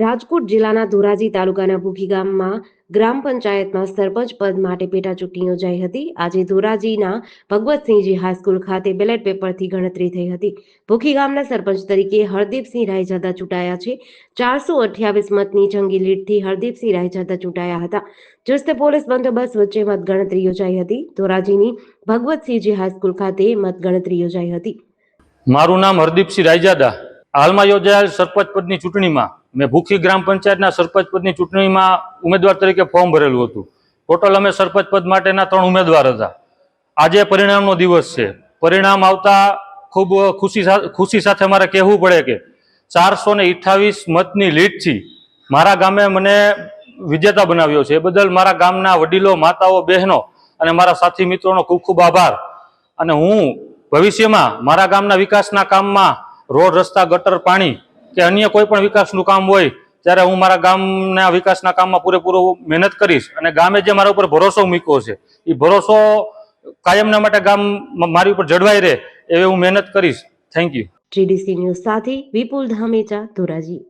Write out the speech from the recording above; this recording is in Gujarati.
રાજકોટ જિલ્લાના ધોરાજી તાલુકાના ભૂખી ગામમાં ગ્રામ પંચાયતમાં સરપંચ પદ માટે પેટા ચૂંટણી યોજાઈ હતી. આજે ધોરાજીના ભગવતસિંહજી હાઈસ્કૂલ ખાતે બેલેટ પેપરથી ગણતરી થઈ હતી. ભૂખી ગામના સરપંચ તરીકે હરદીપસિંહ રાયજાદા ચૂંટાયા છે. ચારસો અઠ્યાવીસ મતની જંગી લીડથી હરદીપસિંહ રાયજાદા ચૂંટાયા હતા. ચુસ્ત પોલીસ બંદોબસ્ત વચ્ચે મતગણતરી યોજાઈ હતી. ધોરાજીની ભગવતસિંહજી હાઈસ્કૂલ ખાતે મતગણતરી યોજાઈ હતી. મારું નામ હરદીપસિંહ રાયજાદા. હાલમાં યોજાયેલ સરપંચ પદની ચૂંટણીમાં મેં ભૂખી ગ્રામ પંચાયતના સરપંચ પદની ચૂંટણીમાં ઉમેદવાર તરીકે ફોર્મ ભરેલું હતું. ટોટલ અમે સરપંચ પદ માટેના ત્રણ ઉમેદવાર હતા. આજે પરિણામનો દિવસ છે. પરિણામ આવતા ખૂબ ખુશી ખુશી સાથે મારે કહેવું પડે કે ચારસો ને અઠ્ઠાવીસ મતની લીડથી મારા ગામે મને વિજેતા બનાવ્યો છે. એ બદલ મારા ગામના વડીલો, માતાઓ, બહેનો અને મારા સાથી મિત્રોનો ખૂબ ખૂબ આભાર. અને હું ભવિષ્યમાં મારા ગામના વિકાસના કામમાં રોડ, રસ્તા, ગટર, પાણી કે અન્ય કોઈ પણ વિકાસનું કામ હોય, ત્યારે હું મારા ગામના વિકાસના કામમાં પૂરેપૂરો મહેનત કરીશ અને ગામે જે મારા ઉપર ભરોસો મૂક્યો છે, એ ભરોસો કાયમના માટે ગામ મારી ઉપર જળવાઈ રહે એવી હું મહેનત કરીશ. થેન્ક યુ જીડીસી ન્યૂઝ સાથે વિપુલ ધામેચા ધોરાજી.